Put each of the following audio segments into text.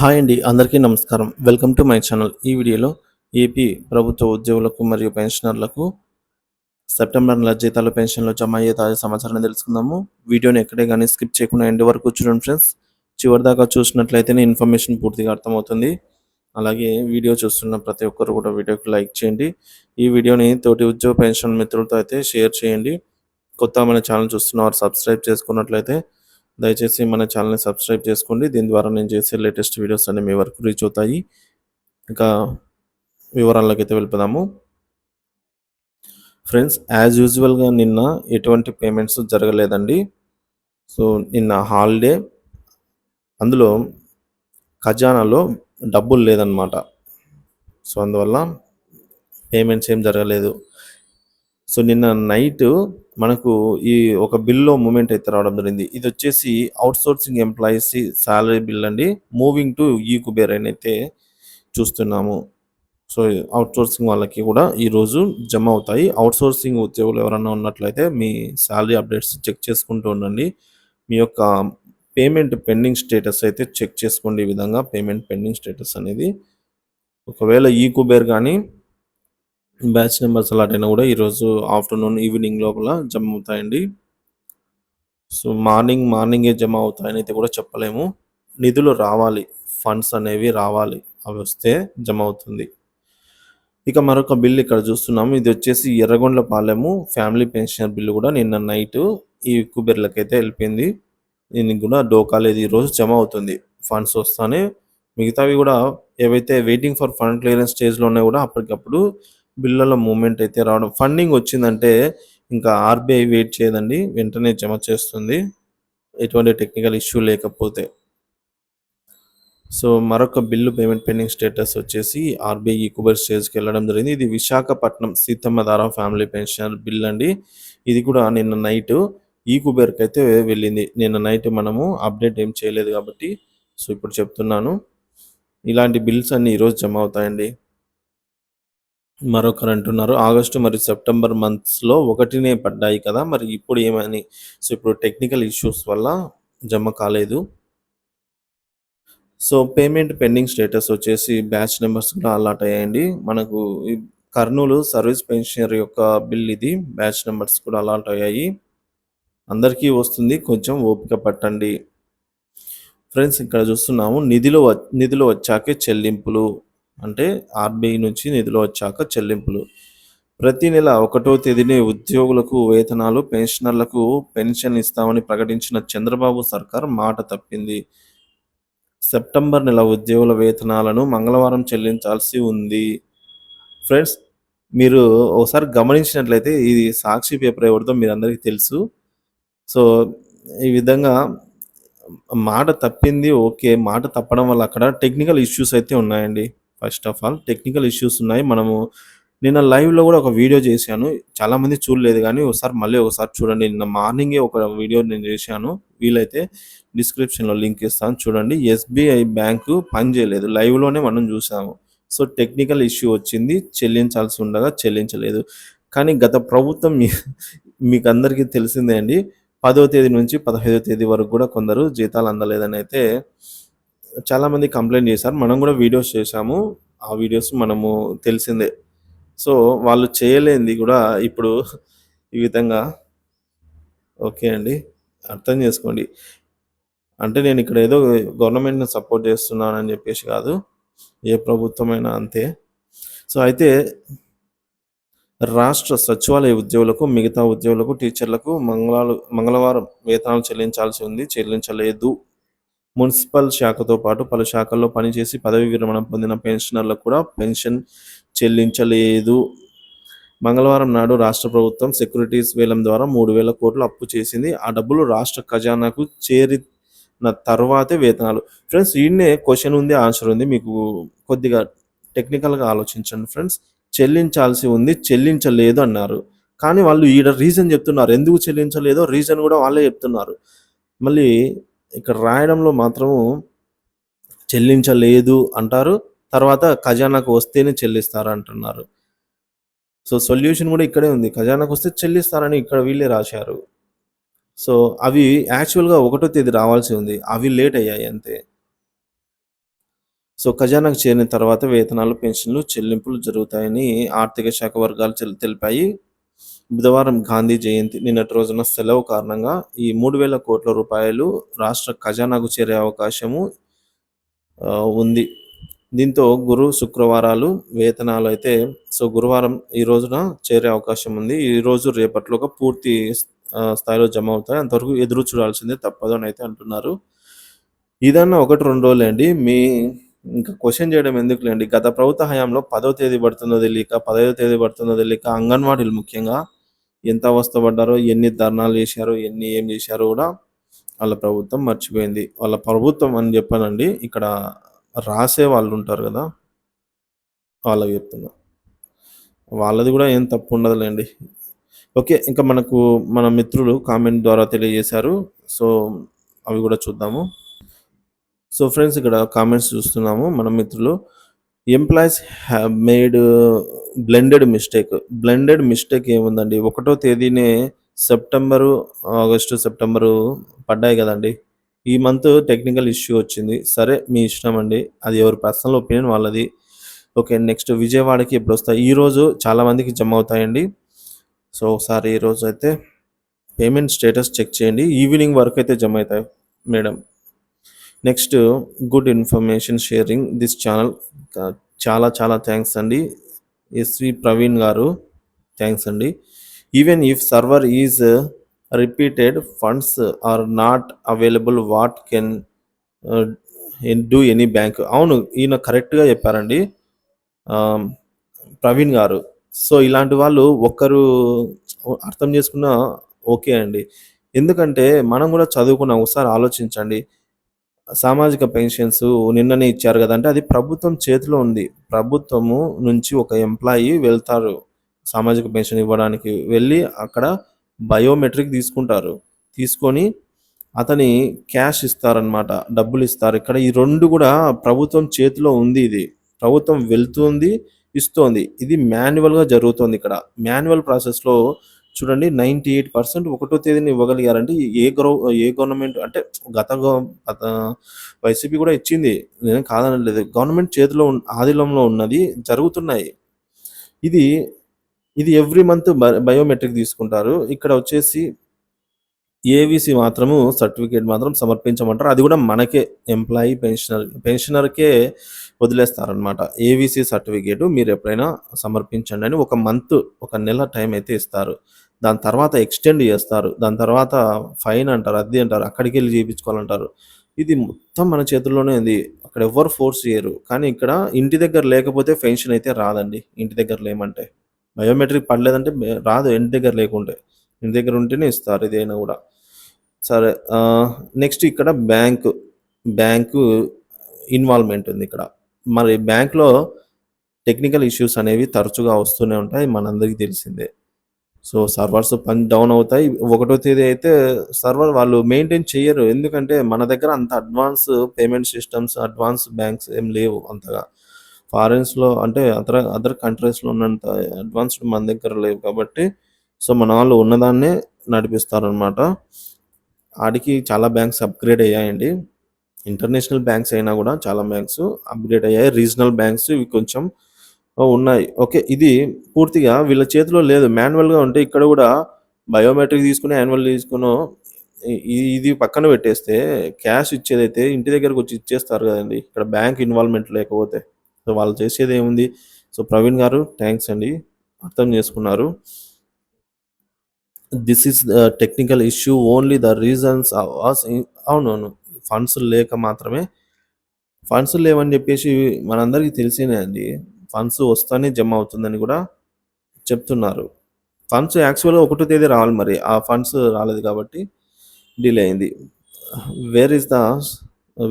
Hi అండి అందరికీ నమస్కారం. Welcome to my channel. ఈ వీడియోలో ఏపీ ప్రభుత్వ ఉద్యోగులకు మరియు పెన్షనర్లకు సెప్టెంబర్ నెల జీతాలు పెన్షన్లు జమ అయ్యే తాజా సమాచారాన్ని తెలుసుకుందాము. వీడియోని ఎక్కడే కానీ స్కిప్ చేయకుండా ఎండ్ వరకు చూడండి ఫ్రెండ్స్. చివరి దాకా చూసినట్లయితేనే ఇన్ఫర్మేషన్ పూర్తిగా అర్థమవుతుంది. అలాగే వీడియో చూస్తున్న ప్రతి ఒక్కరు కూడా వీడియోకి లైక్ చేయండి. ఈ వీడియోని తోటి ఉద్యోగ పెన్షన్ మిత్రులతో అయితే షేర్ చేయండి. కొత్త మన ఛానల్ చూస్తున్న వారు సబ్స్క్రైబ్ చేసుకున్నట్లయితే దయచేసి మన ఛానల్ని సబ్స్క్రైబ్ చేసుకోండి. దీని ద్వారా నేను చేసే లేటెస్ట్ వీడియోస్ అన్నీ మీ వరకు రీచ్ అవుతాయి. ఇంకా వివరాల్లోకి అయితే వెళ్ళిపోదాము. ఫ్రెండ్స్ యాజ్ యూజువల్గా నిన్న ఎటువంటి పేమెంట్స్ జరగలేదండి. సో నిన్న హాలిడే అందులో ఖజానాలో డబ్బులు లేదనమాట సో అందువల్ల పేమెంట్స్ ఏం జరగలేదు. సో నిన్న నైట్ మనకు ఈ ఒక బిల్లో మూమెంట్ అయితే రావడం జరిగింది. ఇది వచ్చేసి outsourcing employees salary bill అండి. మూవింగ్ టు ఈ కుబేర్ అని అయితే చూస్తున్నాము. సో అవుట్ సోర్సింగ్ వాళ్ళకి కూడా ఈరోజు జమ అవుతాయి. అవుట్ సోర్సింగ్ ఉద్యోగులు ఎవరైనా ఉన్నట్లయితే మీ శాలరీ అప్డేట్స్ చెక్ చేసుకుంటూ ఉండండి. మీ యొక్క పేమెంట్ పెండింగ్ స్టేటస్ అయితే చెక్ చేసుకోండి ఈ విధంగా. పేమెంట్ పెండింగ్ స్టేటస్ అనేది. ఒకవేళ ఈ కుబేర్ కానీ బ్యాచ్ నెంబర్స్ అలాట్ అయినా కూడా ఈరోజు ఆఫ్టర్నూన్ ఈవినింగ్ లోపల జమ అవుతాయండి. సో మార్నింగ్ మార్నింగే జమ అవుతాయని అయితే కూడా చెప్పలేము. నిధులు రావాలి. ఫండ్స్ అనేవి రావాలి. అవి వస్తే జమ అవుతుంది. ఇక మరొక బిల్ ఇక్కడ చూస్తున్నాము. ఇది వచ్చేసి Yerragondapalem family pension bill కూడా నిన్న నైట్ ఈ కుబెర్లకైతే వెళ్ళిపోయింది. దీనికి కూడా డోకా లేదు. ఈరోజు జమ అవుతుంది. ఫండ్స్ వస్తానే. మిగతావి కూడా ఏవైతే వెయిటింగ్ ఫర్ ఫండ్ క్లియరెన్స్ స్టేజ్లో ఉన్నాయో కూడా అప్పటికప్పుడు బిల్లుల మూమెంట్ అయితే రావడం ఫండింగ్ వచ్చిందంటే ఇంకా ఆర్బీఐ వెయిట్ చేయదండి వెంటనే జమ చేస్తుంది. ఎటువంటి టెక్నికల్ ఇష్యూ లేకపోతే. సో మరొక బిల్లు పేమెంట్ పెండింగ్ స్టేటస్ వచ్చేసి ఆర్బీఐ కుబర్ స్టేజ్కి వెళ్ళడం జరిగింది. ఇది Visakhapatnam Seethammadhara family pension bill అండి. ఇది కూడా నిన్న నైట్ ఈ అయితే వెళ్ళింది. నిన్న నైట్ మనము అప్డేట్ ఏం చేయలేదు కాబట్టి సో ఇప్పుడు చెప్తున్నాను. ఇలాంటి బిల్స్ అన్ని ఈరోజు జమ అవుతాయండి. మరొకరు అంటున్నారు ఆగస్టు మరియు సెప్టెంబర్ మంత్స్లో ఒకటినే పడ్డాయి కదా మరి ఇప్పుడు ఏమని? సో ఇప్పుడు టెక్నికల్ ఇష్యూస్ వల్ల జమ కాలేదు. సో పేమెంట్ పెండింగ్ స్టేటస్ వచ్చేసి బ్యాచ్ నెంబర్స్ కూడా అలాట్ అయ్యాయండి. మనకు కర్నూలు సర్వీస్ పెన్షనర్ యొక్క బిల్ ఇది బ్యాచ్ నెంబర్స్ కూడా అలాట్ అయ్యాయి. అందరికీ వస్తుంది కొంచెం ఓపిక పట్టండి. ఫ్రెండ్స్ ఇక్కడ చూస్తున్నాము నిధిలో నిధులు వచ్చాకే చెల్లింపులు. అంటే ఆర్బీఐ నుంచి నిధులు వచ్చాక చెల్లింపులు. ప్రతి నెల ఒకటో తేదీని ఉద్యోగులకు వేతనాలు పెన్షనర్లకు పెన్షన్ ఇస్తామని ప్రకటించిన చంద్రబాబు సర్కార్ మాట తప్పింది. సెప్టెంబర్ నెల ఉద్యోగుల వేతనాలను మంగళవారం చెల్లించాల్సి ఉంది. ఫ్రెండ్స్ మీరు ఒకసారి గమనించినట్లయితే ఇది సాక్షి పేపర్ ఎవరితో మీరు అందరికీ తెలుసు. సో ఈ విధంగా మాట తప్పింది ఓకే. మాట తప్పడం వల్ల అక్కడ టెక్నికల్ ఇష్యూస్ అయితే ఉన్నాయండి. First of all technical issues ఉన్నాయి. మనము నిన్న లైవ్లో కూడా ఒక వీడియో చేశాను. చాలామంది చూడలేదు కానీ ఒకసారి మళ్ళీ ఒకసారి చూడండి. నిన్న మార్నింగే ఒక వీడియో నేను చేశాను. వీలైతే డిస్క్రిప్షన్లో లింక్ ఇస్తాను. చూడండి. ఎస్బీఐ బ్యాంకు పని చేయలేదు. లైవ్లోనే మనం చూసాము. సో టెక్నికల్ ఇష్యూ వచ్చింది. చెల్లించాల్సి ఉండగా చెల్లించలేదు. కానీ గత ప్రభుత్వం మీ- మీకు అందరికీ తెలిసిందే అండి. పదో తేదీ నుంచి పదహైదో తేదీ వరకు కూడా కొందరు జీతాలు అందలేదని అయితే చాలామంది కంప్లైంట్ చేశారు. మనం కూడా వీడియోస్ చేశాము. ఆ వీడియోస్ మనము తెలిసిందే. సో వాళ్ళు చేయలేనిది కూడా ఇప్పుడు ఈ విధంగా. ఓకే అండి. అర్థం చేసుకోండి. అంటే నేను ఇక్కడ ఏదో గవర్నమెంట్ని సపోర్ట్ చేస్తున్నానని చెప్పేసి కాదు. ఏ ప్రభుత్వమైనా అంతే. సో అయితే రాష్ట్ర సచివాలయ ఉద్యోగులకు మిగతా ఉద్యోగులకు టీచర్లకు మంగళాలు మంగళవారం వేతనాలు చెల్లించాల్సి ఉంది. చెల్లించలేదు. మున్సిపల్ శాఖతో పాటు పలు శాఖల్లో పనిచేసి పదవి విరమణ పొందిన పెన్షనర్లకు కూడా పెన్షన్ చెల్లించలేదు. మంగళవారం నాడు రాష్ట్ర ప్రభుత్వం సెక్యూరిటీస్ వేలం ద్వారా మూడు వేల కోట్లు అప్పు చేసింది. ఆ డబ్బులు రాష్ట్ర ఖజానాకు చేరిన తర్వాతే వేతనాలు. ఫ్రెండ్స్ ఈయన్నే క్వశ్చన్ ఉంది ఆన్సర్ ఉంది. మీకు కొద్దిగా టెక్నికల్గా ఆలోచించండి ఫ్రెండ్స్. చెల్లించాల్సి ఉంది చెల్లించలేదు అన్నారు. కానీ వాళ్ళు ఈడ రీజన్ చెప్తున్నారు. ఎందుకు చెల్లించలేదో రీజన్ కూడా వాళ్ళే చెప్తున్నారు. మళ్ళీ ఇక్కడ రాయడంలో మాత్రము చెల్లించలేదు అంటారు. తర్వాత ఖజానాకు వస్తేనే చెల్లిస్తారు అంటున్నారు. సో సొల్యూషన్ కూడా ఇక్కడే ఉంది. ఖజానాకు వస్తే చెల్లిస్తారని ఇక్కడ వీళ్ళే రాశారు. సో అవి యాక్చువల్గా ఒకటో తేదీ రావాల్సి ఉంది. అవి లేట్ అయ్యాయి అంతే. సో ఖజానాకు చేరిన తర్వాత వేతనాలు, పెన్షన్లు చెల్లింపులు జరుగుతాయని ఆర్థిక శాఖ వర్గాలు తెలిపాయి. బుధవారం గాంధీ జయంతి నిన్నటి రోజున సెలవు కారణంగా ఈ మూడు వేల కోట్ల రూపాయలు రాష్ట్ర ఖజానాకు చేరే అవకాశము ఉంది. దీంతో గురు శుక్రవారాలు వేతనాలు అయితే సో గురువారం ఈ రోజున చేరే అవకాశం ఉంది. ఈ రోజు రేపట్లోగా పూర్తి స్థాయిలో జమ అవుతాయి. అంతవరకు ఎదురు చూడాల్సిందే తప్పదు అని అయితే అంటున్నారు. ఇదన్నా ఒకటి రెండు రోజులే అండి మీ ఇంకా క్వశ్చన్ చేయడం ఎందుకులేండి? గత ప్రభుత్వ హయాంలో పదో తేదీ పడుతుందో తెలియక పదహైదో తేదీ పడుతుందో తెలియక అంగన్వాడీలు ముఖ్యంగా ఎంత అవస్థపడ్డారో ఎన్ని ధర్నాలు చేశారో ఎన్ని ఏం చేశారో కూడా వాళ్ళ ప్రభుత్వం మర్చిపోయింది. వాళ్ళ ప్రభుత్వం అని చెప్పానండి ఇక్కడ రాసే వాళ్ళు ఉంటారు కదా వాళ్ళకి చెప్తున్నా. వాళ్ళది కూడా ఏం తప్పు ఉండదులేండి. ఓకే ఇంకా మనకు మన మిత్రులు కామెంట్ ద్వారా తెలియజేశారు సో అవి కూడా చూద్దాము. సో ఫ్రెండ్స్ ఇక్కడ కామెంట్స్ చూస్తున్నాము మన మిత్రులు. Employees have made blended mistake blended mistake ఏముందండి? ఒకటో తేదీనే సెప్టెంబరు ఆగస్టు సెప్టెంబరు పడ్డాయి కదండి. ఈ మంత్ టెక్నికల్ ఇష్యూ వచ్చింది. సరే మీ ఇష్టం అండి. అది ఎవరి పర్సనల్ ఒపీనియన్ వాళ్ళది. ఓకే నెక్స్ట్ విజయవాడకి ఎప్పుడు వస్తాయి? ఈరోజు చాలామందికి జమ అవుతాయండి. సో ఒకసారి ఈరోజు అయితే పేమెంట్ స్టేటస్ చెక్ చేయండి. ఈవినింగ్ వరకు అయితే జమ అవుతాయి madam. Next good information sharing this channel. చాలా చాలా థ్యాంక్స్ అండి. ఎస్వి ప్రవీణ్ గారు థ్యాంక్స్ అండి. Even if server is repeated funds are not available what can do any bank. అవును ఈయన కరెక్ట్గా చెప్పారండి. ప్రవీణ్ గారు. సో ఇలాంటి వాళ్ళు ఒక్కరు అర్థం చేసుకున్న ఓకే అండి. ఎందుకంటే మనం కూడా చదువుకున్న. ఒకసారి ఆలోచించండి. సామాజిక పెన్షన్స్ నిన్ననే ఇచ్చారు కదంటే అది ప్రభుత్వం చేతిలో ఉంది. ప్రభుత్వము నుంచి ఒక ఎంప్లాయీ వెళ్తారు సామాజిక పెన్షన్ ఇవ్వడానికి. వెళ్ళి అక్కడ బయోమెట్రిక్ తీసుకుంటారు. తీసుకొని అతని క్యాష్ ఇస్తారనమాట డబ్బులు ఇస్తారు. ఇక్కడ ఈ రెండు కూడా ప్రభుత్వం చేతిలో ఉంది ఇది. ప్రభుత్వం వెళ్తుంది ఇస్తోంది. ఇది మాన్యువల్గా జరుగుతుంది ఇక్కడ. మాన్యువల్ ప్రాసెస్లో చూడండి నైంటీ ఎయిట్ పర్సెంట్ ఒకటో తేదీని ఇవ్వగలిగారంటే ఏ గ్రౌ ఏ గవర్నమెంట్ అంటే గత గత వైసీపీ కూడా ఇచ్చింది. నేను కాదనలేదు గవర్నమెంట్ చేతిలో ఆధీనంలో ఉన్నది జరుగుతున్నాయి. ఇది ఇది ఎవ్రీ మంత్ బయోమెట్రిక్ తీసుకుంటారు. ఇక్కడ వచ్చేసి ఏవిసి మాత్రము సర్టిఫికేట్ మాత్రం సమర్పించమంటారు. అది కూడా మనకే ఎంప్లాయీ పెన్షనర్ పెన్షనర్కే వదిలేస్తారనమాట ఏవిసి సర్టిఫికేట్ మీరు ఎప్పుడైనా సమర్పించండి అని ఒక మంత్ ఒక నెల టైం అయితే ఇస్తారు. దాని తర్వాత ఎక్స్టెండ్ చేస్తారు. దాని తర్వాత ఫైన్ అంటారు అది అంటారు అక్కడికి వెళ్ళి చేయించుకోవాలంటారు. ఇది మొత్తం మన చేతుల్లోనే ఉంది. అక్కడ ఎవరు ఫోర్స్ చేయరు. కానీ ఇక్కడ ఇంటి దగ్గర లేకపోతే పెన్షన్ అయితే రాదండి. ఇంటి దగ్గర లేమంటే. బయోమెట్రిక్ పడలేదంటే రాదు. ఇంటి దగ్గర లేకుంటే. ఇంటి దగ్గర ఉంటేనే ఇస్తారు ఇదైనా కూడా. సరే నెక్స్ట్ ఇక్కడ బ్యాంకు బ్యాంకు ఇన్వాల్వ్మెంట్ ఉంది ఇక్కడ. మరి బ్యాంక్లో టెక్నికల్ ఇష్యూస్ అనేవి తరచుగా వస్తూనే ఉంటాయి. మనందరికీ తెలిసిందే. సో సర్వర్స్ పని డౌన్ అవుతాయి. ఒకటో తేదీ అయితే సర్వర్ వాళ్ళు మెయింటైన్ చేయరు ఎందుకంటే మన దగ్గర అంత advance payment systems advance banks ఏం లేవు అంతగా. ఫారెన్స్లో అంటే అదర్ అదర్ కంట్రీస్లో ఉన్నంత అడ్వాన్స్డ్ మన దగ్గర లేవు కాబట్టి సో మన వాళ్ళు ఉన్నదాన్నే నడిపిస్తారనమాట ఆడికి చాలా బ్యాంక్స్ అప్గ్రేడ్ అయ్యాయండి. ఇంటర్నేషనల్ బ్యాంక్స్ అయినా కూడా చాలా బ్యాంక్స్ అప్గ్రేడ్ అయ్యాయి. రీజనల్ బ్యాంక్స్ ఇవి కొంచెం ఉన్నాయి. ఓకే ఇది పూర్తిగా వీళ్ళ చేతిలో లేదు. మాన్యువల్గా ఉంటే ఇక్కడ కూడా బయోమెట్రిక్ తీసుకుని యాన్యువల్ తీసుకుని ఇది పక్కన పెట్టేస్తే క్యాష్ ఇచ్చేదైతే ఇంటి దగ్గరకు వచ్చి ఇచ్చేస్తారు కదండి. ఇక్కడ బ్యాంక్ ఇన్వాల్వ్మెంట్ లేకపోతే. సో వాళ్ళు చేసేది ఏముంది? సో ప్రవీణ్ గారు థ్యాంక్స్ అండి. అర్థం చేసుకున్నారు. This is technical issue only the reasons అవునవును. ఫండ్స్ లేక మాత్రమే. ఫండ్స్ లేవని చెప్పేసి మనందరికీ తెలిసినే అండి. ఫండ్స్ వస్తానే జమ అవుతుందని కూడా చెప్తున్నారు. ఫండ్స్ యాక్చువల్గా ఒకటో తేదీ రావాలి మరి. ఆ ఫండ్స్ రాలేదు కాబట్టి డిలే అయింది. Where is the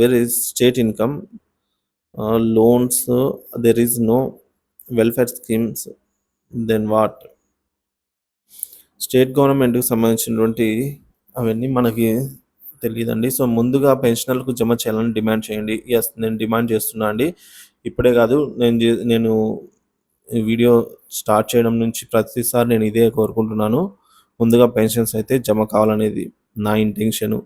where is state income loans there is no welfare schemes then what? State గవర్నమెంట్కి సంబంధించినటువంటి అవన్నీ మనకి తెలియదండి సో ముందుగా పెన్షనర్లకు జమ చేయాలని డిమాండ్ చేయండి. ఎస్ నేను డిమాండ్ చేస్తున్నా అండి. ఇప్పుడే కాదు నేను నేను వీడియో స్టార్ట్ చేయడం నుంచి ప్రతిసారి నేను ఇదే కోరుకుంటున్నాను ముందుగా పెన్షన్స్ అయితే జమ కావాలనేది నా ఇంటెన్షన్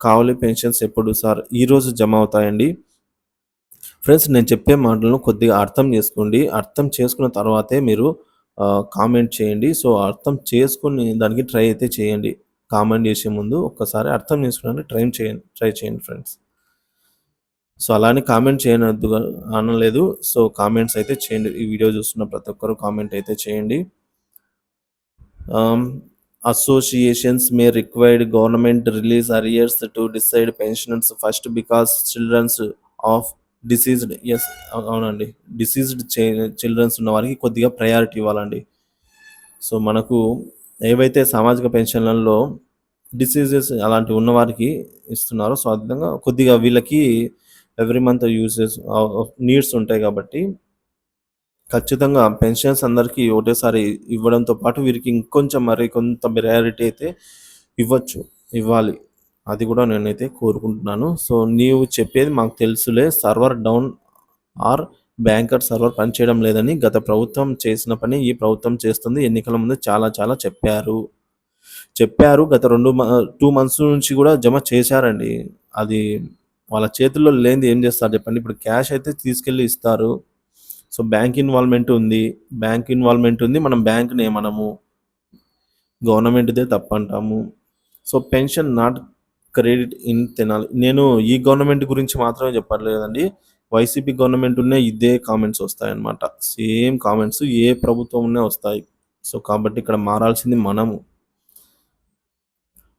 కావాలి పెన్షన్స్ ఎప్పుడు సార్ ఈరోజు జమ అవుతాయండి ఫ్రెండ్స్ నేను చెప్పే మాటలను కొద్దిగా అర్థం చేసుకోండి. అర్థం చేసుకున్న తర్వాతే మీరు కామెంట్ చేయండి. సో, అర్థం చేసుకుని దానికి ట్రై అయితే చేయండి. కామెంట్ చేసే ముందు ఒక్కసారి అర్థం చేసుకోవడానికి ట్రై చేయండి ట్రై చేయండి ఫ్రెండ్స్. సో, అలా అని కామెంట్ చేయనద్దు అనలేదు. సో, కామెంట్స్ అయితే చేయండి. ఈ వీడియో చూస్తున్న ప్రతి ఒక్కరు కామెంట్ అయితే చేయండి. Associations may required government release arrears to decide pensioners first because childrens of deceased yes అవునండి. డిసీజ్డ్ చే చిల్డ్రన్స్ ఉన్న వారికి కొద్దిగా ప్రయారిటీ ఇవ్వాలండి. సో, మనకు ఏవైతే సామాజిక పెన్షన్‌లలో డిసీజెస్ అలాంటివి ఉన్నవారికి ఇస్తున్నారో సో, ఆ విధంగా కొద్దిగా వీళ్ళకి ఎవ్రీ మంత్ యూజెస్ నీడ్స్ ఉంటాయి కాబట్టి ఖచ్చితంగా పెన్షన్స్ అందరికీ ఒకటేసారి ఇవ్వడంతో పాటు వీరికి ఇంకొంచెం మరి కొంత ప్రయారిటీ అయితే ఇవ్వచ్చు. ఇవ్వాలి. అది కూడా నేనైతే కోరుకుంటున్నాను. సో, నీవు చెప్పేది మాకు తెలుసులే server down or banker server పనిచేయడం లేదని గత ప్రభుత్వం చేసిన పని ఈ ప్రభుత్వం చేస్తుంది. ఎన్నికల ముందు చాలా చాలా చెప్పారు. చెప్పారు. గత రెండు టూ మంత్స్ నుంచి కూడా జమ చేశారండి. అది వాళ్ళ చేతుల్లో లేనిది ఏం చేస్తారు చెప్పండి. ఇప్పుడు క్యాష్ అయితే తీసుకెళ్ళి ఇస్తారు. సో, బ్యాంక్ ఇన్వాల్వ్‌మెంట్ ఉంది. బ్యాంక్ ఇన్వాల్వ్‌మెంట్ ఉంది. మనం బ్యాంక్నే మనము గవర్నమెంట్‌దే తప్పంటాము. So, pension not credit in Tenali. నేను ఈ గవర్నమెంట్ గురించి మాత్రమే చెప్పట్లేదండి. వైసీపీ గవర్నమెంట్ ఉన్న ఇదే కామెంట్స్ వస్తాయన్నమాట. సేమ్ కామెంట్స్ ఏ ప్రభుత్వంనే వస్తాయి. సో, కాబట్టి ఇక్కడ మారాల్సింది మనము.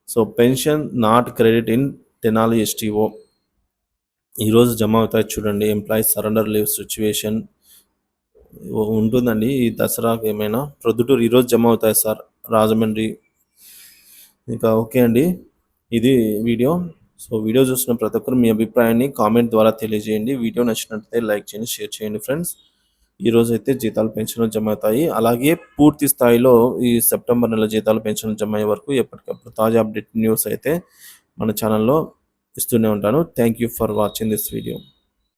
So, pension not credit in Tenali STO. ఈరోజు జమ అవుతాయి చూడండి. ఎంప్లాయీస్ సరెండర్ లీవ్ సిచ్యువేషన్ ఉంటుందండి. ఈ దసరాకి ఏమైనా ప్రొద్దుటూరు ఈరోజు జమ అవుతాయి సార్. రాజమండ్రి. ఇంకా ఓకే అండి. ఇది వీడియో. సో, వీడియో చూసిన ప్రతి ఒక్కరు మీ అభిప్రాయాన్ని కామెంట్ ద్వారా తెలియజేయండి. వీడియో నచ్చినట్లయితే లైక్ చేయండి, షేర్ చేయండి ఫ్రెండ్స్. ఈరోజు అయితే జీతాలు, పెన్షన్లు జమ అవుతాయి. అలాగే పూర్తి స్థాయిలో ఈ సెప్టెంబర్ నెల జీతాలు, పెన్షన్లు జమ అయ్యే వరకు ఎప్పటికప్పుడు తాజా అప్డేట్ న్యూస్ అయితే మన ఛానల్‌లో ఇస్తూనే ఉంటాను. Thank you for watching this video.